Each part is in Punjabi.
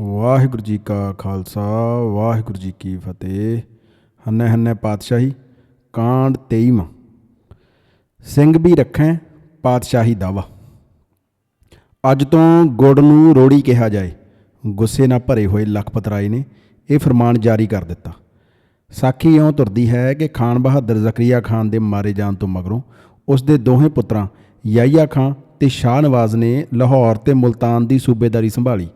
ਵਾਹਿਗੁਰੂ ਜੀ ਕਾ ਖਾਲਸਾ, ਵਾਹਿਗੁਰੂ ਜੀ ਕੀ ਫਤਿਹ। ਹੰਨੇ ਹੰਨੇ ਪਾਤਸ਼ਾਹੀ, ਕਾਂਡ 23ਵਾਂ ਸਿੰਘ ਵੀ ਰੱਖੈ, ਪਾਤਸ਼ਾਹੀ ਦਾਵਾ ਅੱਜ ਤੋਂ ਗੁੜ ਨੂੰ ਰੋੜੀ ਕਿਹਾ ਜਾਏ। ਗੁੱਸੇ ਨਾਲ ਭਰੇ ਹੋਏ ਲਖਪਤ ਰਾਏ ਨੇ ਇਹ ਫਰਮਾਨ ਜਾਰੀ ਕਰ ਦਿੱਤਾ। ਸਾਖੀ ਇਉਂ ਤੁਰਦੀ ਹੈ ਕਿ ਖਾਨ ਬਹਾਦਰ ਜ਼ਕਰੀਆ ਖਾਨ ਦੇ ਮਾਰੇ ਜਾਣ ਤੋਂ ਮਗਰੋਂ ਉਸ ਦੇ ਦੋਹੇ ਪੁੱਤਰਾਂ ਯਾਇਆ ਖਾਨ ਤੇ ਸ਼ਾਹ ਨਵਾਜ਼ ਨੇ ਲਾਹੌਰ ਤੇ ਮੁਲਤਾਨ ਦੀ ਸੂਬੇਦਾਰੀ ਸੰਭਾਲੀ।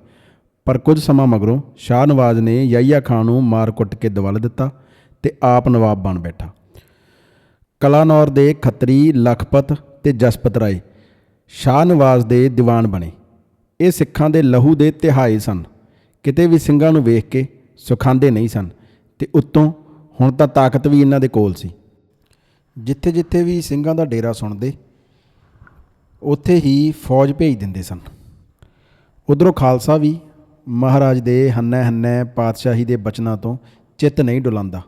ਪਰ ਕੁਝ ਸਮਾਂ ਮਗਰੋਂ ਸ਼ਾਹ ਨਵਾਜ਼ ਨੇ ਯਾਇਆ ਖਾਨ ਨੂੰ ਮਾਰ ਕੁੱਟ ਕੇ ਦਵਲ ਦਿੱਤਾ ਤੇ ਆਪ ਨਵਾਬ ਬਣ ਬੈਠਾ। ਕਲਾਨੌਰ ਦੇ ਖੱਤਰੀ, ਲਖਪਤ ਤੇ ਜਸਪਤ ਰਾਏ ਸ਼ਾਹ ਨਵਾਜ਼ ਦੇ ਦੀਵਾਨ ਬਣੇ। ਇਹ ਸਿੱਖਾਂ ਦੇ ਲਹੂ ਦੇ ਤਿਹਾਏ ਸਨ। ਕਿਤੇ ਵੀ ਸਿੰਘਾਂ ਨੂੰ ਵੇਖ ਕੇ ਸੁਖਾਂਦੇ ਨਹੀਂ ਸਨ ਤੇ ਉੱਤੋਂ ਹੁਣ ਤਾਂ ਤਾਕਤ ਵੀ ਇਹਨਾਂ ਦੇ ਕੋਲ ਸੀ। ਜਿੱਥੇ ਜਿੱਥੇ ਵੀ ਸਿੰਘਾਂ ਦਾ ਡੇਰਾ ਸੁਣਦੇ, ਉੱਥੇ ਹੀ ਫੌਜ ਭੇਜ ਦਿੰਦੇ ਸਨ। ਉਧਰੋਂ ਖਾਲਸਾ ਵੀ ਮਹਾਰਾਜ ਦੇ ਹੰਨੇ ਹੰਨੇ ਪਾਤਸ਼ਾਹੀ ਦੇ ਬਚਨਾਂ ਤੋਂ ਚਿੱਤ ਨਹੀਂ ਡੁਲਾਉਂਦਾ।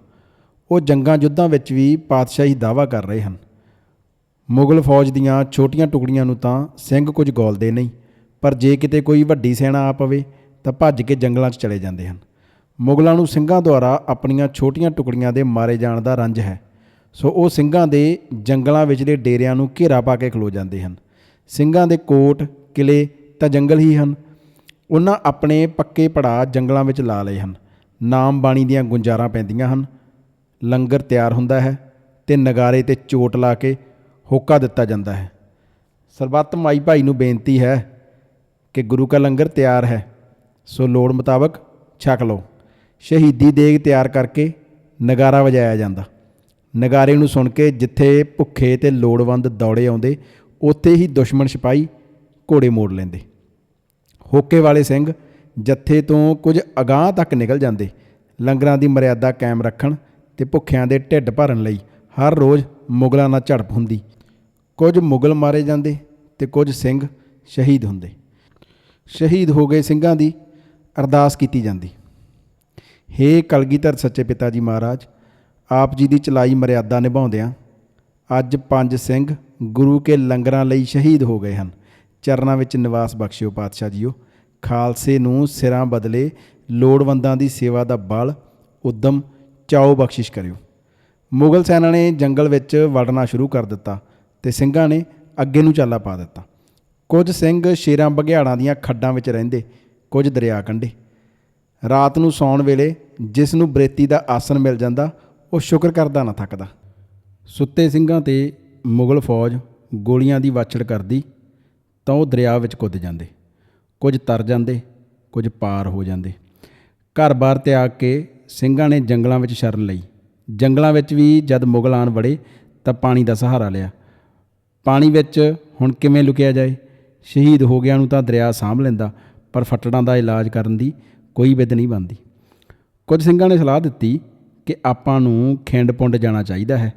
ਉਹ ਜੰਗਾਂ ਯੁੱਧਾਂ ਵਿੱਚ ਵੀ ਪਾਤਸ਼ਾਹੀ ਦਾਵਾ ਕਰ ਰਹੇ ਹਨ। ਮੁਗਲ ਫੌਜ ਦੀਆਂ ਛੋਟੀਆਂ ਟੁਕੜੀਆਂ ਨੂੰ ਤਾਂ ਸਿੰਘ ਕੁਝ ਗੋਲਦੇ ਨਹੀਂ, ਪਰ ਜੇ ਕਿਤੇ ਕੋਈ ਵੱਡੀ ਸੈਨਾ ਆ ਪਵੇ ਤਾਂ ਭੱਜ ਕੇ ਜੰਗਲਾਂ 'ਚ ਚਲੇ ਜਾਂਦੇ ਹਨ। ਮੁਗਲਾਂ ਨੂੰ ਸਿੰਘਾਂ ਦੁਆਰਾ ਆਪਣੀਆਂ ਛੋਟੀਆਂ ਟੁਕੜੀਆਂ ਦੇ ਮਾਰੇ ਜਾਣ ਦਾ ਰੰਜ ਹੈ। ਸੋ ਉਹ ਸਿੰਘਾਂ ਦੇ ਜੰਗਲਾਂ ਵਿਚਲੇ ਡੇਰਿਆਂ ਨੂੰ ਘੇਰਾ ਪਾ ਕੇ ਖਲੋ ਜਾਂਦੇ ਹਨ। ਸਿੰਘਾਂ ਦੇ ਕੋਟ, ਕਿਲੇ ਤਾਂ ਜੰਗਲ ਹੀ ਹਨ ਉਹਨਾਂ ਆਪਣੇ ਪੱਕੇ ਪੜਾ ਜੰਗਲਾਂ ਵਿੱਚ ਲਾ ਲਏ ਹਨ। ਨਾਮ ਬਾਣੀ ਦੀਆਂ ਗੁੰਜਾਰਾਂ ਪੈਂਦੀਆਂ ਹਨ। ਲੰਗਰ ਤਿਆਰ ਹੁੰਦਾ ਹੈ ਤੇ ਨਗਾਰੇ ਤੇ ਚੋਟ ਲਾ ਕੇ ਹੋਕਾ ਦਿੱਤਾ ਜਾਂਦਾ ਹੈ। ਸਰਬੱਤ ਮਾਈ ਭਾਈ ਨੂੰ ਬੇਨਤੀ ਹੈ ਕਿ ਗੁਰੂ ਕਾ ਲੰਗਰ ਤਿਆਰ ਹੈ, ਸੋ ਲੋੜ ਮੁਤਾਬਕ ਛਕ ਲਓ। ਸ਼ਹੀਦੀ ਦੇਗ ਤਿਆਰ ਕਰਕੇ ਨਗਾਰਾ ਵਜਾਇਆ ਜਾਂਦਾ। ਨਗਾਰੇ ਨੂੰ ਸੁਣ ਕੇ ਜਿੱਥੇ ਭੁੱਖੇ ਤੇ ਲੋੜਵੰਦ ਦੌੜੇ ਆਉਂਦੇ, ਉੱਥੇ ਹੀ ਦੁਸ਼ਮਣ ਸਿਪਾਹੀ ਘੋੜੇ ਮੋੜ ਲੈਂਦੇ। ਹੋਕੇ ਵਾਲੇ ਸਿੰਘ, ਜੱਥੇ ਤੋਂ ਕੁਝ ਅਗਾਹ ਤੱਕ ਨਿਕਲ ਜਾਂਦੇ। ਲੰਗਰਾਂ ਦੀ ਮਰਿਆਦਾ ਕਾਇਮ ਰੱਖਣ ਤੇ ਭੁੱਖਿਆਂ ਦੇ ਢਿੱਡ ਭਰਨ ਲਈ ਹਰ ਰੋਜ਼ ਮੁਗਲਾਂ ਨਾਲ ਝੜਪ ਹੁੰਦੀ। ਕੁਝ ਮੁਗਲ ਮਾਰੇ ਜਾਂਦੇ ਤੇ ਕੁਝ ਸਿੰਘ ਸ਼ਹੀਦ ਹੁੰਦੇ। ਸ਼ਹੀਦ ਹੋ ਗਏ ਸਿੰਘਾਂ ਦੀ ਅਰਦਾਸ ਕੀਤੀ ਜਾਂਦੀ। ਹੇ ਕਲਗੀਧਰ ਸੱਚੇ ਪਿਤਾ ਜੀ ਮਹਾਰਾਜ, ਆਪ ਜੀ ਦੀ ਚਲਾਈ ਮਰਿਆਦਾ ਨਿਭਾਉਂਦਿਆਂ ਅੱਜ ਪੰਜ ਸਿੰਘ ਗੁਰੂ ਕੇ ਲੰਗਰਾਂ ਲਈ ਸ਼ਹੀਦ ਹੋ ਗਏ ਹਨ। ਚਰਨਾਂ ਵਿੱਚ ਨਿਵਾਸ ਬਖਸ਼ਿਓ ਪਾਤਸ਼ਾਹ ਜੀਓ। ਖਾਲਸੇ ਨੂੰ ਸਿਰਾਂ ਬਦਲੇ ਲੋੜਵੰਦਾਂ ਦੀ ਸੇਵਾ ਦਾ ਬਲ, ਉਦਮ, ਚਾਓ ਬਖਸ਼ਿਸ਼ ਕਰਿਓ। ਮੁਗਲ ਸੈਨਾ ਨੇ ਜੰਗਲ ਵਿੱਚ ਵੜਨਾ ਸ਼ੁਰੂ ਕਰ ਦਿੱਤਾ ਤੇ ਸਿੰਘਾਂ ਨੇ ਅੱਗੇ ਨੂੰ ਚਾਲਾ ਪਾ ਦਿੱਤਾ। ਕੁਝ ਸਿੰਘ ਸ਼ੇਰਾਂ ਬਘਿਆੜਾਂ ਦੀਆਂ ਖੱਡਾਂ ਵਿੱਚ ਰਹਿੰਦੇ, ਕੁਝ ਦਰਿਆ ਕੰਢੇ। ਰਾਤ ਨੂੰ ਸੌਣ ਵੇਲੇ ਜਿਸ ਨੂੰ ਬ੍ਰੇਤੀ ਦਾ ਆਸਣ ਮਿਲ ਜਾਂਦਾ, ਉਹ ਸ਼ੁਕਰ ਕਰਦਾ ਨਾ ਥੱਕਦਾ। ਸੁੱਤੇ ਸਿੰਘਾਂ ਤੇ ਮੁਗਲ ਫੌਜ ਗੋਲੀਆਂ ਦੀ ਵਾਛੜ ਕਰਦੀ ਤਾਂ ਉਹ ਦਰਿਆ ਵਿੱਚ ਕੁੱਦ ਜਾਂਦੇ। ਕੁਝ ਤਰ ਜਾਂਦੇ, ਕੁਝ ਪਾਰ ਹੋ ਜਾਂਦੇ। ਘਰ-ਬਾਰ ਤਿਆਗ ਕੇ ਸਿੰਘਾਂ ਨੇ ਜੰਗਲਾਂ ਵਿੱਚ ਸ਼ਰਨ ਲਈ। ਜੰਗਲਾਂ ਵਿੱਚ ਵੀ ਜਦ ਮੁਗਲ ਆਣ ਵੜੇ ਤਾਂ ਪਾਣੀ ਦਾ ਸਹਾਰਾ ਲਿਆ। ਪਾਣੀ ਵਿੱਚ ਹੁਣ ਕਿਵੇਂ ਲੁਕਿਆ ਜਾਏ? ਸ਼ਹੀਦ ਹੋ ਗਿਆ ਨੂੰ ਤਾਂ ਦਰਿਆ ਸਾਂਭ ਲੈਂਦਾ, ਪਰ ਫੱਟੜਾਂ ਦਾ ਇਲਾਜ ਕਰਨ ਦੀ ਕੋਈ ਵਿਧ ਨਹੀਂ ਬਣਦੀ। ਕੁਝ ਸਿੰਘਾਂ ਨੇ ਸਲਾਹ ਦਿੱਤੀ ਕਿ ਆਪਾਂ ਨੂੰ ਖਿੰਡ ਪੁੰਡ ਜਾਣਾ ਚਾਹੀਦਾ ਹੈ।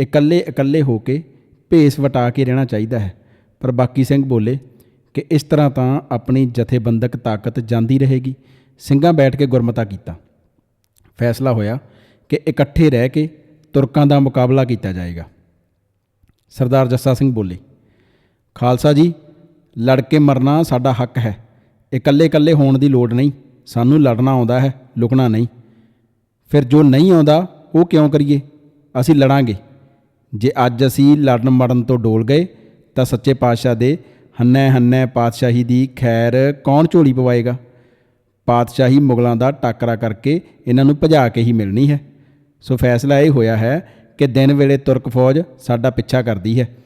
ਇਕੱਲੇ ਇਕੱਲੇ ਹੋ ਕੇ ਭੇਸ ਵਟਾ ਕੇ ਰਹਿਣਾ ਚਾਹੀਦਾ ਹੈ। ਪਰ ਬਾਕੀ ਸਿੰਘ ਬੋਲੇ ਕਿ ਇਸ ਤਰ੍ਹਾਂ ਤਾਂ ਆਪਣੀ ਜਥੇਬੰਦਕ ਤਾਕਤ ਜਾਂਦੀ ਰਹੇਗੀ। ਸਿੰਘਾਂ ਬੈਠ ਕੇ ਗੁਰਮਤਾ ਕੀਤਾ। ਫੈਸਲਾ ਹੋਇਆ ਕਿ ਇਕੱਠੇ ਰਹਿ ਕੇ ਤੁਰਕਾਂ ਦਾ ਮੁਕਾਬਲਾ ਕੀਤਾ ਜਾਏਗਾ। ਸਰਦਾਰ ਜੱਸਾ ਸਿੰਘ ਬੋਲੇ, ਖਾਲਸਾ ਜੀ, ਲੜ ਕੇ ਮਰਨਾ ਸਾਡਾ ਹੱਕ ਹੈ। ਇਕੱਲੇ ਇਕੱਲੇ ਹੋਣ ਦੀ ਲੋੜ ਨਹੀਂ। ਸਾਨੂੰ ਲੜਨਾ ਆਉਂਦਾ ਹੈ, ਲੁਕਣਾ ਨਹੀਂ। ਫਿਰ ਜੋ ਨਹੀਂ ਆਉਂਦਾ, ਉਹ ਕਿਉਂ ਕਰੀਏ? ਅਸੀਂ ਲੜਾਂਗੇ। ਜੇ ਅੱਜ ਅਸੀਂ ਲੜਨ ਮੜਨ ਤੋਂ ਡੋਲ ਗਏ ਤਾਂ ਸੱਚੇ ਪਾਤਸ਼ਾਹ ਦੇ, ਹੰਨੇ ਹੰਨੇ ਪਾਤਸ਼ਾਹੀ ਦੀ ਖੈਰ ਕੌਣ ਝੋਲੀ ਪਵਾਏਗਾ? ਪਾਤਸ਼ਾਹੀ ਮੁਗਲਾਂ ਦਾ ਟਾਕਰਾ ਕਰਕੇ ਇਹਨਾਂ ਨੂੰ ਭਜਾ ਕੇ ਹੀ ਮਿਲਣੀ ਹੈ। ਸੋ ਫੈਸਲਾ ਇਹ ਹੋਇਆ ਹੈ ਕਿ ਦਿਨ ਵੇਲੇ ਤੁਰਕ ਫੌਜ ਸਾਡਾ ਪਿੱਛਾ ਕਰਦੀ ਹੈ।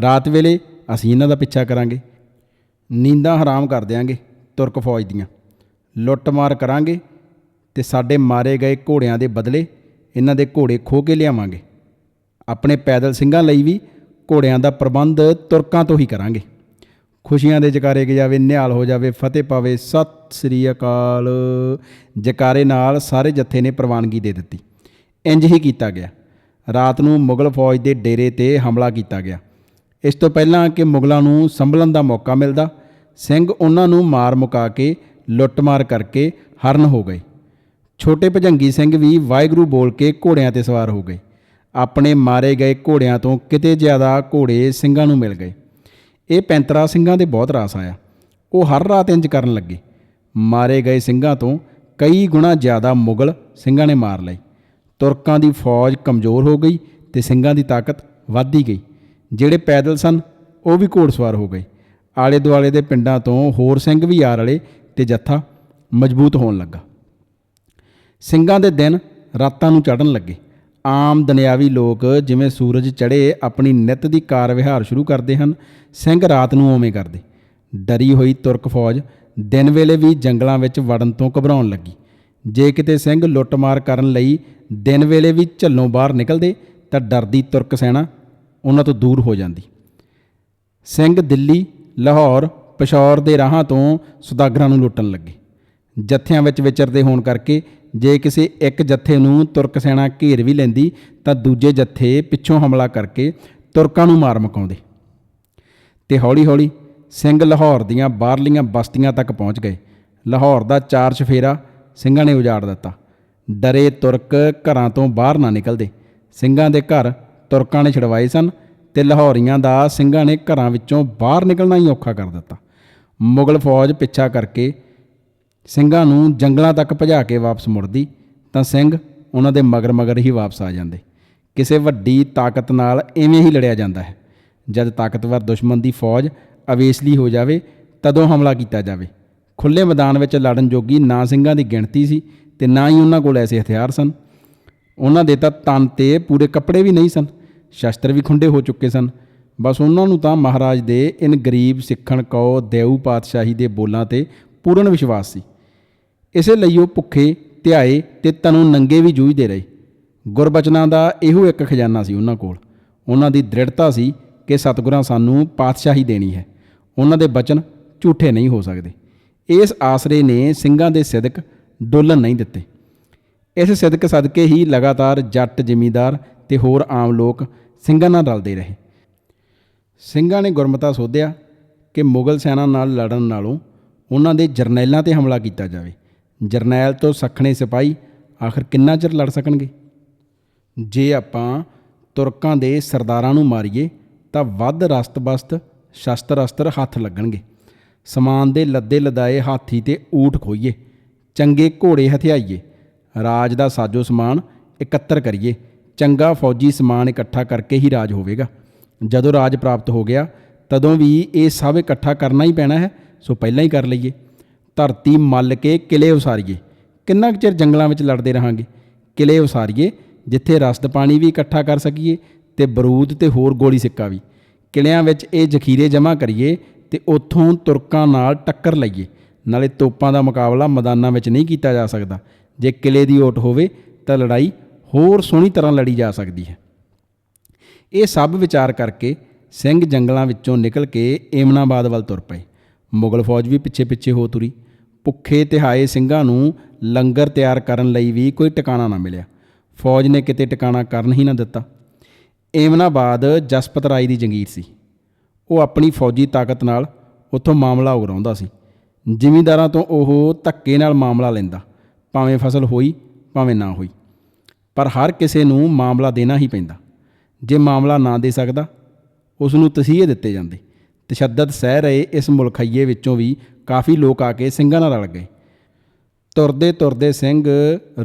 ਰਾਤ ਵੇਲੇ ਅਸੀਂ ਇਹਨਾਂ ਦਾ ਪਿੱਛਾ ਕਰਾਂਗੇ। ਨੀਂਦਾਂ ਹਰਾਮ ਕਰ ਦਿਆਂਗੇ ਤੁਰਕ ਫੌਜ ਦੀਆਂ। ਲੁੱਟਮਾਰ ਕਰਾਂਗੇ ਤੇ ਸਾਡੇ ਮਾਰੇ ਗਏ ਘੋੜਿਆਂ ਦੇ ਬਦਲੇ ਇਹਨਾਂ ਦੇ ਘੋੜੇ ਖੋ ਕੇ ਲਿਆਵਾਂਗੇ। ਆਪਣੇ ਪੈਦਲ ਸਿੰਘਾਂ ਲਈ ਵੀ ਘੋੜਿਆਂ ਦਾ ਪ੍ਰਬੰਧ ਤੁਰਕਾਂ ਤੋਂ ਹੀ ਕਰਾਂਗੇ। ਖੁਸ਼ੀਆਂ ਦੇ ਜਕਾਰੇ ਜਾਵੇ, ਨਿਹਾਲ ਹੋ ਜਾਵੇ, ਫਤਿਹ ਪਾਵੇ। ਸਤਿ ਸ੍ਰੀ ਅਕਾਲ। ਜਕਾਰੇ ਨਾਲ ਸਾਰੇ ਜੱਥੇ ਨੇ ਪ੍ਰਵਾਨਗੀ ਦੇ ਦਿੱਤੀ। ਇੰਜ ਹੀ ਕੀਤਾ ਗਿਆ। ਰਾਤ ਨੂੰ ਮੁਗਲ ਫੌਜ ਦੇ ਡੇਰੇ ਤੇ ਹਮਲਾ ਕੀਤਾ ਗਿਆ। ਇਸ ਤੋਂ ਪਹਿਲਾਂ ਕਿ ਮੁਗਲਾਂ ਨੂੰ ਸੰਭਲਣ ਦਾ ਮੌਕਾ ਮਿਲਦਾ, ਸਿੰਘ ਉਹਨਾਂ ਨੂੰ ਮਾਰ ਮੁਕਾ ਕੇ ਲੁੱਟਮਾਰ ਕਰਕੇ ਹਰਨ ਹੋ ਗਏ। ਛੋਟੇ ਭਜੰਗੀ ਸਿੰਘ ਵੀ ਵਾਹਿਗੁਰੂ ਬੋਲ ਕੇ ਘੋੜਿਆਂ ਤੇ ਸਵਾਰ ਹੋ ਗਏ। ਆਪਣੇ ਮਾਰੇ ਗਏ ਘੋੜਿਆਂ ਤੋਂ ਕਿਤੇ ਜ਼ਿਆਦਾ ਘੋੜੇ ਸਿੰਘਾਂ ਨੂੰ ਮਿਲ ਗਏ। ਇਹ ਪੈਂਤਰਾ ਸਿੰਘਾਂ ਦੇ ਬਹੁਤ ਰਾਸ ਆਇਆ। ਉਹ ਹਰ ਰਾਤ ਇੰਜ ਕਰਨ ਲੱਗੇ। ਮਾਰੇ ਗਏ ਸਿੰਘਾਂ ਤੋਂ ਕਈ ਗੁਣਾ ਜ਼ਿਆਦਾ ਮੁਗਲ ਸਿੰਘਾਂ ਨੇ ਮਾਰ ਲਏ। ਤੁਰਕਾਂ ਦੀ ਫੌਜ ਕਮਜ਼ੋਰ ਹੋ ਗਈ ਤੇ ਸਿੰਘਾਂ ਦੀ ਤਾਕਤ ਵੱਧਦੀ ਗਈ। ਜਿਹੜੇ ਪੈਦਲ ਸਨ, ਉਹ ਵੀ ਘੋੜਸਵਾਰ ਹੋ ਗਏ। ਆਲੇ ਦੁਆਲੇ ਦੇ ਪਿੰਡਾਂ ਤੋਂ ਹੋਰ ਸਿੰਘ ਵੀ ਆ ਰਲੇ ਤੇ ਜੱਥਾ ਮਜ਼ਬੂਤ ਹੋਣ ਲੱਗਾ। ਸਿੰਘਾਂ ਦੇ ਦਿਨ ਰਾਤਾਂ ਨੂੰ ਚੜ੍ਹਨ ਲੱਗੇ। ਆਮ ਦੁਨਿਆਵੀ ਲੋਕ ਜਿਵੇਂ ਸੂਰਜ ਚੜ੍ਹੇ ਆਪਣੀ ਨਿਤ ਦੀ ਕਾਰ ਵਿਹਾਰ ਸ਼ੁਰੂ ਕਰਦੇ ਹਨ, ਸਿੰਘ ਰਾਤ ਨੂੰ ਉਵੇਂ ਕਰਦੇ। ਡਰੀ ਹੋਈ ਤੁਰਕ ਫੌਜ ਦਿਨ ਵੇਲੇ ਵੀ ਜੰਗਲਾਂ ਵਿੱਚ ਵੜਨ ਤੋਂ ਘਬਰਾਉਣ ਲੱਗੀ। ਜੇ ਕਿਤੇ ਸਿੰਘ ਲੁੱਟਮਾਰ ਕਰਨ ਲਈ ਦਿਨ ਵੇਲੇ ਵੀ ਝੱਲੋਂ ਬਾਹਰ ਨਿਕਲਦੇ, ਤਾਂ ਡਰਦੀ ਤੁਰਕ ਸੈਨਾ ਉਹਨਾਂ ਤੋਂ ਦੂਰ ਹੋ ਜਾਂਦੀ। ਸਿੰਘ ਦਿੱਲੀ, ਲਾਹੌਰ, ਪਸ਼ੌਰ ਦੇ ਰਾਹਾਂ ਤੋਂ ਸੁਦਾਗਰਾਂ ਨੂੰ ਲੁੱਟਣ ਲੱਗੇ। ਜੱਥਿਆਂ ਵਿੱਚ ਵਿਚਰਦੇ ਹੋਣ ਕਰਕੇ ਜੇ ਕਿਸੇ ਇੱਕ ਜੱਥੇ ਨੂੰ ਤੁਰਕ ਸੈਨਾ ਘੇਰ ਵੀ ਲੈਂਦੀ, ਤਾਂ ਦੂਜੇ ਜੱਥੇ ਪਿੱਛੋਂ ਹਮਲਾ ਕਰਕੇ ਤੁਰਕਾਂ ਨੂੰ ਮਾਰ ਮਕਾਉਂਦੇ। ਤੇ ਹੌਲੀ-ਹੌਲੀ ਸਿੰਘ ਲਾਹੌਰ ਦੀਆਂ ਬਾਹਰਲੀਆਂ ਬਸਤੀਆਂ ਤੱਕ ਪਹੁੰਚ ਗਏ। ਲਾਹੌਰ ਦਾ ਚਾਰ ਚਫੇਰਾ ਸਿੰਘਾਂ ਨੇ ਉਜਾੜ ਦਿੱਤਾ। ਡਰੇ ਤੁਰਕ ਘਰਾਂ ਤੋਂ ਬਾਹਰ ਨਾ ਨਿਕਲਦੇ। ਸਿੰਘਾਂ ਦੇ ਘਰ ਤੁਰਕਾਂ ਨੇ ਛਡਵਾਏ ਸਨ ਤੇ ਲਾਹੌਰੀਆਂ ਦਾ ਸਿੰਘਾਂ ਨੇ ਘਰਾਂ ਵਿੱਚੋਂ ਬਾਹਰ ਨਿਕਲਣਾ ਹੀ ਔਖਾ ਕਰ ਦਿੱਤਾ। ਮੁਗਲ ਫੌਜ ਪਿੱਛਾ ਕਰਕੇ ਸਿੰਘਾਂ ਨੂੰ ਜੰਗਲਾਂ ਤੱਕ ਭਜਾ ਕੇ ਵਾਪਸ ਮੁੜਦੀ, ਤਾਂ ਸਿੰਘ ਉਹਨਾਂ ਦੇ ਮਗਰ ਮਗਰ ਹੀ ਵਾਪਸ ਆ ਜਾਂਦੇ। ਕਿਸੇ ਵੱਡੀ ਤਾਕਤ ਨਾਲ ਐਵੇਂ ਹੀ ਲੜਿਆ ਜਾਂਦਾ ਹੈ। ਜਦ ਤਾਕਤਵਰ ਦੁਸ਼ਮਣ ਦੀ ਫੌਜ ਅਵੇਸਲੀ ਹੋ ਜਾਵੇ, ਤਦੋਂ ਹਮਲਾ ਕੀਤਾ ਜਾਵੇ। ਖੁੱਲੇ ਮੈਦਾਨ ਵਿੱਚ ਲੜਨ ਜੋਗੀ ਨਾ ਸਿੰਘਾਂ ਦੀ ਗਿਣਤੀ ਸੀ ਤੇ ਨਾ ਹੀ ਉਹਨਾਂ ਕੋਲ ਐਸੇ ਹਥਿਆਰ ਸਨ। ਉਹਨਾਂ ਦੇ ਤਾਂ ਤਨ ਤੇ ਪੂਰੇ ਕੱਪੜੇ ਵੀ ਨਹੀਂ ਸਨ, ਸ਼ਸਤਰ ਵੀ ਖੁੰਡੇ ਹੋ ਚੁੱਕੇ ਸਨ। ਬਸ ਉਹਨਾਂ ਨੂੰ ਤਾਂ ਮਹਾਰਾਜ ਦੇ ਇਨ ਗਰੀਬ ਸਿੱਖਣ ਕੋ ਦੇਉ ਪਾਤਸ਼ਾਹੀ ਦੇ ਬੋਲਾਂ ਤੇ ਪੂਰਨ ਵਿਸ਼ਵਾਸ ਸੀ। ਇਸੇ ਲਈ ਉਹ ਭੁੱਖੇ ਧਿਆਏ ਤੇ ਤਨੂੰ ਨੰਗੇ ਵੀ ਜੂਝਦੇ ਰਹੇ। ਗੁਰਬਚਨਾਂ ਦਾ ਇਹੋ ਇੱਕ ਖਜ਼ਾਨਾ ਸੀ ਉਹਨਾਂ ਕੋਲ। ਉਹਨਾਂ ਦੀ ਦ੍ਰਿੜਤਾ ਸੀ ਕਿ ਸਤਿਗੁਰਾਂ ਸਾਨੂੰ ਪਾਤਸ਼ਾਹੀ ਦੇਣੀ ਹੈ। ਉਹਨਾਂ ਦੇ ਬਚਨ ਝੂਠੇ ਨਹੀਂ ਹੋ ਸਕਦੇ। ਇਸ ਆਸਰੇ ਨੇ ਸਿੰਘਾਂ ਦੇ ਸਿਦਕ ਡੋਲਣ ਨਹੀਂ ਦਿੱਤੇ। ਇਸ ਸਿਦਕ ਸਦਕੇ ਹੀ ਲਗਾਤਾਰ ਜੱਟ, ਜ਼ਿਮੀਂਦਾਰ ਤੇ ਹੋਰ ਆਮ ਲੋਕ ਸਿੰਘਾਂ ਨਾਲ ਰਲਦੇ ਰਹੇ। ਸਿੰਘਾਂ ਨੇ ਗੁਰਮਤਾ ਸੋਧਿਆ ਕਿ ਮੁਗਲ ਸੈਨਾ ਨਾਲ ਲੜਨ ਨਾਲੋਂ ਉਹਨਾਂ ਦੇ ਜਰਨੈਲਾਂ ਤੇ ਹਮਲਾ ਕੀਤਾ ਜਾਵੇ। ਜਰਨੈਲ ਤੋਂ ਸਖਣੇ ਸਿਪਾਹੀ ਆਖਰ ਕਿੰਨਾ ਚਿਰ ਲੜ ਸਕਣਗੇ? ਜੇ ਆਪਾਂ ਤੁਰਕਾਂ ਦੇ ਸਰਦਾਰਾਂ ਨੂੰ ਮਾਰੀਏ, ਤਾਂ ਵੱਧ ਰਸਤ-ਬਸਤ ਸ਼ਸਤਰ ਅਸਤਰ ਹੱਥ ਲੱਗਣਗੇ। ਸਮਾਨ ਦੇ ਲੱਦੇ ਲਦਾਏ ਹਾਥੀ ਤੇ ਊਠ ਖੋਈਏ ਚੰਗੇ ਘੋੜੇ ਹਥਿਆਈਏ, ਰਾਜ ਦਾ ਸਾਜੋ ਸਮਾਨ ਇਕੱਤਰ ਕਰੀਏ, ਚੰਗਾ ਫੌਜੀ ਸਮਾਨ ਇਕੱਠਾ ਕਰਕੇ ਹੀ ਰਾਜ ਹੋਵੇਗਾ। ਜਦੋਂ ਰਾਜ ਪ੍ਰਾਪਤ ਹੋ ਗਿਆ, ਤਦੋਂ ਵੀ ਇਹ ਸਭ ਇਕੱਠਾ ਕਰਨਾ ਹੀ ਪੈਣਾ ਹੈ, ਸੋ ਪਹਿਲਾਂ ਹੀ ਕਰ ਲਈਏ। ਧਰਤੀ ਮੱਲ ਕੇ ਕਿਲੇ ਉਸਾਰੀਏ। ਕਿੰਨਾ ਕੁ ਚਿਰ ਜੰਗਲਾਂ ਵਿੱਚ ਲੜਦੇ ਰਹਾਂਗੇ? ਕਿਲੇ ਉਸਾਰੀਏ, ਜਿੱਥੇ ਰਸਦ ਪਾਣੀ ਵੀ ਇਕੱਠਾ ਕਰ ਸਕੀਏ ਤੇ ਬਰੂਦ ਤੇ ਹੋਰ ਗੋਲੀ ਸਿੱਕਾ ਵੀ। ਕਿਲਿਆਂ ਵਿੱਚ ਇਹ ਜ਼ਖੀਰੇ ਜਮ੍ਹਾਂ ਕਰੀਏ ਤੇ ਉੱਥੋਂ ਤੁਰਕਾਂ ਨਾਲ ਟੱਕਰ ਲਈਏ। ਨਾਲੇ ਤੋਪਾਂ ਦਾ ਮੁਕਾਬਲਾ ਮੈਦਾਨਾਂ ਵਿੱਚ ਨਹੀਂ ਕੀਤਾ ਜਾ ਸਕਦਾ। ਜੇ ਕਿਲੇ ਦੀ ਓਟ ਹੋਵੇ ਤਾਂ ਲੜਾਈ ਹੋਰ ਸੋਹਣੀ ਤਰ੍ਹਾਂ ਲੜੀ ਜਾ ਸਕਦੀ ਹੈ। ਇਹ ਸਭ ਵਿਚਾਰ ਕਰਕੇ ਸਿੰਘ ਜੰਗਲਾਂ ਵਿੱਚੋਂ ਨਿਕਲ ਕੇ ਏਮਨਾਬਾਦ ਵੱਲ ਤੁਰ ਪਏ। ਮੁਗਲ ਫੌਜ ਵੀ ਪਿੱਛੇ ਪਿੱਛੇ ਹੋ ਤੁਰੀ। ਭੁੱਖੇ ਤਿਹਾਏ ਸਿੰਘਾਂ ਨੂੰ ਲੰਗਰ ਤਿਆਰ ਕਰਨ ਲਈ ਵੀ ਕੋਈ ਟਿਕਾਣਾ ਨਾ ਮਿਲਿਆ। ਫੌਜ ਨੇ ਕਿਤੇ ਟਿਕਾਣਾ ਕਰਨ ਹੀ ਨਾ ਦਿੱਤਾ। ਏਮਨਾਬਾਦ ਜਸਪਤ ਰਾਏ ਦੀ ਜੰਗੀਰ ਸੀ। ਉਹ ਆਪਣੀ ਫੌਜੀ ਤਾਕਤ ਨਾਲ ਉੱਥੋਂ ਮਾਮਲਾ ਉਗਰਾਉਂਦਾ ਸੀ। ਜ਼ਿਮੀਂਦਾਰਾਂ ਤੋਂ ਉਹ ਧੱਕੇ ਨਾਲ ਮਾਮਲਾ ਲੈਂਦਾ। ਭਾਵੇਂ ਫਸਲ ਹੋਈ, ਭਾਵੇਂ ਨਾ ਹੋਈ। ਪਰ ਹਰ ਕਿਸੇ ਨੂੰ ਮਾਮਲਾ ਦੇਣਾ ਹੀ ਪੈਂਦਾ। ਜੇ ਮਾਮਲਾ ਨਾ ਦੇ ਸਕਦਾ, ਉਸ ਨੂੰ ਤਸੀਹੇ ਦਿੱਤੇ ਜਾਂਦੇ। ਤਸ਼ੱਦਦ ਸਹਿ ਰਹੇ ਇਸ ਮੁਲਖਈਏ ਵਿੱਚੋਂ ਵੀ ਕਾਫੀ ਲੋਕ ਆ ਕੇ ਸਿੰਘਾਂ ਨਾਲ ਰਲ ਗਏ। ਤੁਰਦੇ ਤੁਰਦੇ ਸਿੰਘ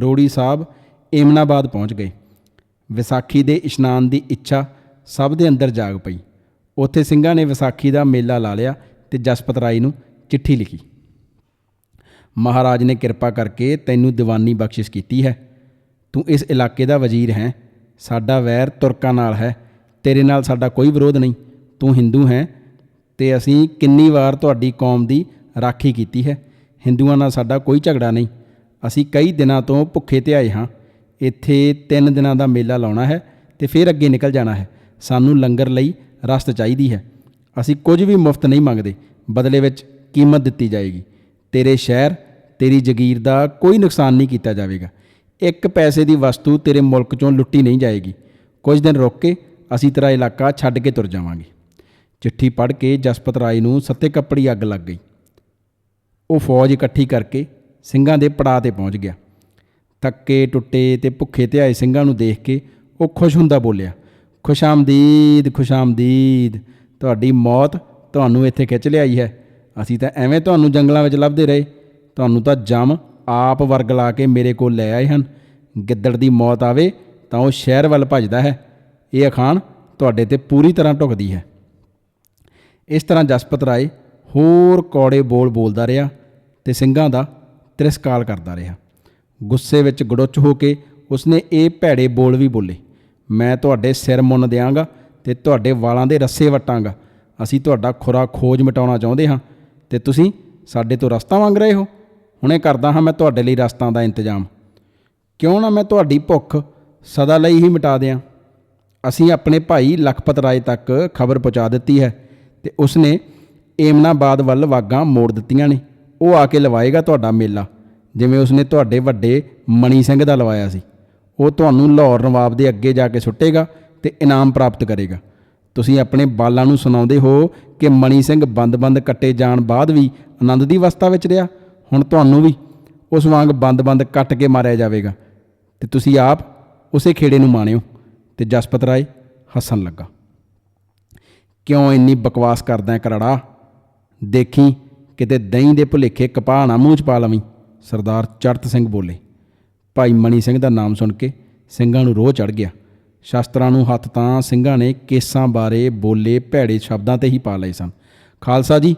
ਰੋੜੀ ਸਾਹਿਬ ਏਮਨਾਬਾਦ ਪਹੁੰਚ ਗਏ। ਵਿਸਾਖੀ ਦੇ ਇਸ਼ਨਾਨ ਦੀ ਇੱਛਾ ਸਭ ਦੇ ਅੰਦਰ ਜਾਗ ਪਈ। ਉੱਥੇ ਸਿੰਘਾਂ ਨੇ ਵਿਸਾਖੀ ਦਾ ਮੇਲਾ ਲਾ ਲਿਆ ਤੇ ਜਸਪਤ ਰਾਏ ਨੂੰ ਚਿੱਠੀ ਲਿਖੀ। ਮਹਾਰਾਜ ਨੇ ਕਿਰਪਾ ਕਰਕੇ ਤੈਨੂੰ ਦੀਵਾਨੀ ਬਖਸ਼ਿਸ਼ ਕੀਤੀ ਹੈ। ਤੂੰ ਇਸ ਇਲਾਕੇ ਦਾ ਵਜ਼ੀਰ ਹੈ। ਸਾਡਾ ਵੈਰ ਤੁਰਕਾਂ ਨਾਲ ਹੈ। ਤੇਰੇ ਨਾਲ ਸਾਡਾ ਕੋਈ ਵਿਰੋਧ ਨਹੀਂ। ਤੂੰ ਹਿੰਦੂ ਹੈ ਤੇ ਅਸੀਂ ਕਿੰਨੀ ਵਾਰ ਤੁਹਾਡੀ ਕੌਮ ਦੀ ਰਾਖੀ ਕੀਤੀ ਹੈ। ਹਿੰਦੂਆਂ ਨਾਲ ਸਾਡਾ ਕੋਈ ਝਗੜਾ ਨਹੀਂ। ਅਸੀਂ ਕਈ ਦਿਨਾਂ ਤੋਂ ਭੁੱਖੇ ਤੇ ਆਏ ਹਾਂ। ਇੱਥੇ 3 ਦਿਨਾਂ ਦਾ ਮੇਲਾ ਲਾਉਣਾ ਹੈ ਤੇ ਫਿਰ ਅੱਗੇ ਨਿਕਲ ਜਾਣਾ ਹੈ। ਸਾਨੂੰ ਲੰਗਰ ਲਈ ਰਸਤ ਚਾਹੀਦੀ ਹੈ। ਅਸੀਂ ਕੁਝ ਵੀ ਮੁਫਤ ਨਹੀਂ ਮੰਗਦੇ। ਬਦਲੇ ਵਿੱਚ ਕੀਮਤ ਦਿੱਤੀ ਜਾਏਗੀ। ਤੇਰੇ ਸ਼ਹਿਰ, ਤੇਰੀ ਜਗੀਰ ਦਾ ਕੋਈ ਨੁਕਸਾਨ ਨਹੀਂ ਕੀਤਾ ਜਾਵੇਗਾ। ਇੱਕ ਪੈਸੇ ਦੀ ਵਸਤੂ ਤੇਰੇ ਮੁਲਕ ਚੋਂ ਲੁੱਟੀ ਨਹੀਂ ਜਾਏਗੀ। ਕੁਝ ਦਿਨ ਰੁਕ ਕੇ ਅਸੀਂ ਤੇਰਾ ਇਲਾਕਾ ਛੱਡ ਕੇ ਤੁਰ ਜਾਵਾਂਗੇ। ਚਿੱਠੀ ਪੜ੍ਹ ਕੇ ਜਸਪਤ ਰਾਏ ਨੂੰ ਸੱਤੇ ਕੱਪੜੀ ਅੱਗ ਲੱਗ ਗਈ। ਉਹ ਫੌਜ ਇਕੱਠੀ ਕਰਕੇ ਸਿੰਘਾਂ ਦੇ ਪੜਾਅ ਤੇ ਪਹੁੰਚ ਗਿਆ। ਥੱਕੇ, ਟੁੱਟੇ ਤੇ ਭੁੱਖੇ ਧਿਆਏ ਸਿੰਘਾਂ ਨੂੰ ਦੇਖ ਕੇ ਉਹ ਖੁਸ਼ ਹੁੰਦਾ ਬੋਲਿਆ ਖੁਸ਼ਾਮਦੀਦ ਖੁਸ਼ਾਮਦੀਦ ਤੁਹਾਡੀ ਮੌਤ ਤੁਹਾਨੂੰ ਇੱਥੇ ਖਿੱਚ ਲਿਆਈ ਹੈ। ਅਸੀਂ ਤਾਂ ਐਵੇਂ ਤੁਹਾਨੂੰ ਜੰਗਲਾਂ ਵਿੱਚ ਲੱਭਦੇ ਰਹੇ। ਤੁਹਾਨੂੰ ਤਾਂ ਜਮ ਆਪ ਵਰਗ ਲਾ ਕੇ ਮੇਰੇ ਕੋਲ ਲੈ ਆਏ ਹਨ। ਗਿੱਦੜ ਦੀ ਮੌਤ ਆਵੇ ਤਾਂ ਉਹ ਸ਼ਹਿਰ ਵੱਲ ਭੱਜਦਾ ਹੈ। ਇਹ ਅਖਾਣ ਤੁਹਾਡੇ ਤੇ ਪੂਰੀ ਤਰ੍ਹਾਂ ਢੁਕਦੀ ਹੈ। ਇਸ ਤਰ੍ਹਾਂ ਜਸਪਤ ਰਾਏ ਹੋਰ ਕੌੜੇ ਬੋਲ ਬੋਲਦਾ ਰਿਹਾ ਤੇ ਸਿੰਘਾਂ ਦਾ ਤਿਰਸਕਾਰ ਕਰਦਾ ਰਿਹਾ। ਗੁੱਸੇ ਵਿੱਚ ਗੜੁੱਚ ਹੋ ਕੇ ਉਸਨੇ ਇਹ ਭੈੜੇ ਬੋਲ ਵੀ ਬੋਲੇ, ਮੈਂ ਤੁਹਾਡੇ ਸਿਰ ਮੁੰਨ ਦਿਆਂਗਾ ਤੇ ਤੁਹਾਡੇ ਵਾਲਾਂ ਦੇ ਰੱਸੇ ਵਟਾਂਗਾ। ਅਸੀਂ ਤੁਹਾਡਾ ਖੁਰਾ ਖੋਜ ਮਿਟਾਉਣਾ ਚਾਹੁੰਦੇ ਹਾਂ ਤੇ ਤੁਸੀਂ ਸਾਡੇ ਤੋਂ ਰਸਤਾ ਮੰਗ ਰਹੇ ਹੋ? ਹੁਣੇ ਕਰਦਾ ਹਾਂ ਮੈਂ ਤੁਹਾਡੇ ਲਈ ਰਸਤਾਂ ਦਾ ਇੰਤਜ਼ਾਮ। ਕਿਉਂ ਨਾ ਮੈਂ ਤੁਹਾਡੀ ਭੁੱਖ ਸਦਾ ਲਈ ਹੀ ਮਿਟਾ ਦਿਆਂ? ਅਸੀਂ ਆਪਣੇ ਭਾਈ ਲਖਪਤ ਰਾਏ ਤੱਕ ਖਬਰ ਪਹੁੰਚਾ ਦਿੱਤੀ ਹੈ ਤੇ ਉਸਨੇ ਏਮਨਾਬਾਦ ਵੱਲ ਵਾਗਾਂ ਮੋੜ ਦਿੱਤੀਆਂ ਨੇ। ਉਹ ਆ ਕੇ ਲਵਾਏਗਾ ਤੁਹਾਡਾ ਮੇਲਾ। ਜਿਵੇਂ ਉਸਨੇ ਤੁਹਾਡੇ ਵੱਡੇ ਮਣੀ ਸਿੰਘ ਦਾ ਲਵਾਇਆ ਸੀ। ਉਹ ਤੁਹਾਨੂੰ ਲਾਹੌਰ ਨਵਾਬ ਦੇ ਅੱਗੇ ਜਾ ਕੇ ਸੁੱਟੇਗਾ ਤੇ ਇਨਾਮ ਪ੍ਰਾਪਤ ਕਰੇਗਾ। ਤੁਸੀਂ ਆਪਣੇ ਬਾਲਾਂ ਨੂੰ ਸੁਣਾਉਂਦੇ ਹੋ ਕਿ ਮਣੀ ਸਿੰਘ ਬੰਦ-ਬੰਦ ਕੱਟੇ ਜਾਣ ਬਾਅਦ ਵੀ ਆਨੰਦ ਦੀ ਅਵਸਥਾ ਵਿੱਚ ਰਿਹਾ। ਹੁਣ ਤੁਹਾਨੂੰ ਵੀ ਉਸ ਵਾਂਗ ਬੰਦ-ਬੰਦ ਕੱਟ ਕੇ ਮਾਰਿਆ ਜਾਵੇਗਾ। ਤੇ ਤੁਸੀਂ ਆਪ ਉਸੇ ਖੇੜੇ ਨੂੰ ਮਾਣਿਓ। ਤੇ ਜਸਪਤ ਰਾਏ ਹੱਸਣ ਲੱਗਾ। ਕਿਉਂ ਇੰਨੀ ਬਕਵਾਸ ਕਰਦਾ ਹੈ ਕਰੜਾ? ਦੇਖੀ, ਕਿਤੇ ਦਹੀਂ ਦੇ ਭੁਲੇਖੇ ਕਪਾਹ ਨਾ ਮੂੰਹ ਚ ਪਾ ਲਵੀਂ, ਸਰਦਾਰ ਚੜਤ ਸਿੰਘ ਬੋਲੇ। ਭਾਈ ਮਣੀ ਸਿੰਘ ਦਾ ਨਾਮ ਸੁਣ ਕੇ ਸਿੰਘਾਂ ਨੂੰ ਰੋਹ ਚੜ ਗਿਆ। ਸ਼ਸਤਰਾਂ ਨੂੰ ਹੱਥ ਤਾਂ ਸਿੰਘਾਂ ਨੇ ਕੇਸਾਂ ਬਾਰੇ ਬੋਲੇ ਭੈੜੇ ਸ਼ਬਦਾਂ ਤੇ ਹੀ ਪਾ ਲਏ ਸਨ। ਖਾਲਸਾ ਜੀ,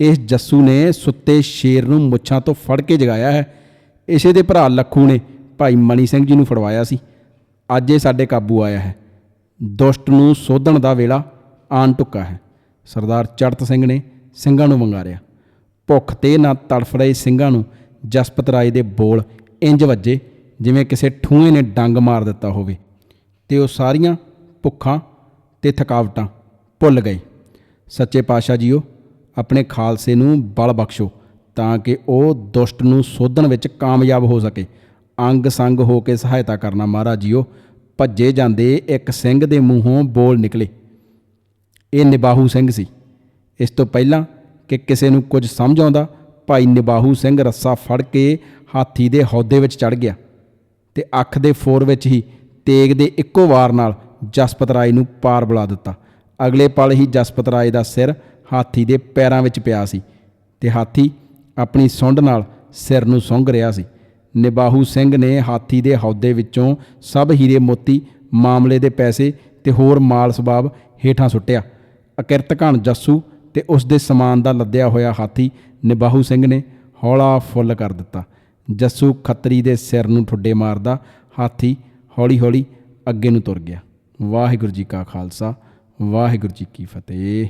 ਇਸ ਜੱਸੂ ਨੇ ਸੁੱਤੇ ਸ਼ੇਰ ਨੂੰ ਮੁੱਛਾਂ ਤੋਂ ਫੜ ਕੇ ਜਗਾਇਆ ਹੈ। ਇਸੇ ਦੇ ਭਰਾ ਲੱਖੂ ਨੇ ਭਾਈ ਮਣੀ ਸਿੰਘ ਜੀ ਨੂੰ ਫੜਵਾਇਆ ਸੀ। ਅੱਜ ਇਹ ਸਾਡੇ ਕਾਬੂ ਆਇਆ ਹੈ। ਦੁਸ਼ਟ ਨੂੰ ਸੋਧਣ ਦਾ ਵੇਲਾ ਆਣ ਟੁੱਕਾ ਹੈ। ਸਰਦਾਰ ਚੜਤ ਸਿੰਘ ਨੇ ਸਿੰਘਾਂ ਨੂੰ ਵੰਗਾਰਿਆ ਭੁੱਖ ਤੇ ਨਾ ਤੜਫ ਰਹੇ ਸਿੰਘਾਂ ਨੂੰ ਜਸਪਤ ਰਾਏ ਦੇ ਬੋਲ ਇੰਜ ਵੱਜੇ ਜਿਵੇਂ ਕਿਸੇ ਠੂਏ ਨੇ ਡੰਗ ਮਾਰ ਦਿੱਤਾ ਹੋਵੇ ਤੇ ਉਹ ਸਾਰੀਆਂ ਭੁੱਖਾਂ ਤੇ ਥਕਾਵਟਾਂ ਭੁੱਲ ਗਏ। ਸੱਚੇ ਪਾਤਸ਼ਾਹ ਜੀਓ, ਆਪਣੇ ਖਾਲਸੇ ਨੂੰ ਬਲ ਬਖਸ਼ੋ ਤਾਂ ਕਿ ਉਹ ਦੁਸ਼ਟ ਨੂੰ ਸੋਧਣ ਵਿੱਚ ਕਾਮਯਾਬ ਹੋ ਸਕੇ। ਅੰਗ ਸੰਗ ਹੋ ਕੇ ਸਹਾਇਤਾ ਕਰਨਾ ਮਹਾਰਾਜ ਜੀਓ, ਭੱਜੇ ਜਾਂਦੇ ਇੱਕ ਸਿੰਘ ਦੇ ਮੂੰਹੋਂ ਬੋਲ ਨਿਕਲੇ। ਇਹ ਨਿਬਾਹੂ ਸਿੰਘ ਸੀ। ਇਸ ਤੋਂ ਪਹਿਲਾਂ ਕਿ ਕਿਸੇ ਨੂੰ ਕੁਝ ਸਮਝ ਆਉਂਦਾ, ਭਾਈ ਨਿਬਾਹੂ ਸਿੰਘ ਰੱਸਾ ਫੜ ਕੇ ਹਾਥੀ ਦੇ ਹੌਦੇ ਵਿੱਚ ਚੜ ਗਿਆ ਤੇ ਅੱਖ ਦੇ ਫੋਰ ਵਿੱਚ ਹੀ ਤੇਗ ਦੇ ਇੱਕੋ ਵਾਰ ਨਾਲ ਜਸਪਤ ਰਾਏ ਨੂੰ ਪਾਰ ਬੁਲਾ ਦਿੱਤਾ। ਅਗਲੇ ਪਲ ਹੀ ਜਸਪਤ ਰਾਏ ਦਾ ਸਿਰ ਹਾਥੀ ਦੇ ਪੈਰਾਂ ਵਿੱਚ ਪਿਆ ਸੀ ਤੇ ਹਾਥੀ ਆਪਣੀ ਸੁੰਡ ਨਾਲ ਸਿਰ ਨੂੰ ਸੁੰਘ ਰਿਹਾ ਸੀ। ਨਿਬਾਹੂ ਸਿੰਘ ਨੇ ਹਾਥੀ ਦੇ ਹੌਦੇ ਵਿੱਚੋਂ ਸਭ ਹੀਰੇ ਮੋਤੀ, ਮਾਮਲੇ ਦੇ ਪੈਸੇ ਤੇ ਹੋਰ ਮਾਲ ਸਬਾਬ ਹੇਠਾਂ ਸੁੱਟਿਆ। ਅਕਿਰਤ ਜੱਸੂ ਤੇ ਉਸ ਦੇ ਸਮਾਨ ਦਾ ਲੱਦਿਆ ਹੋਇਆ ਹਾਥੀ ਨਿਬਾਹੂ ਸਿੰਘ ਨੇ ਹੌਲਾ ਫੁੱਲ ਕਰ ਦਿੱਤਾ। ਜੱਸੂ ਖੱਤਰੀ ਦੇ ਸਿਰ ਨੂੰ ਠੁੱਡੇ ਮਾਰਦਾ ਹਾਥੀ ਹੌਲੀ-ਹੌਲੀ ਅੱਗੇ ਨੂੰ ਤੁਰ ਗਿਆ। ਵਾਹਿਗੁਰੂ ਜੀ ਕਾ ਖਾਲਸਾ, ਵਾਹਿਗੁਰੂ ਜੀ ਕੀ ਫਤਿਹ।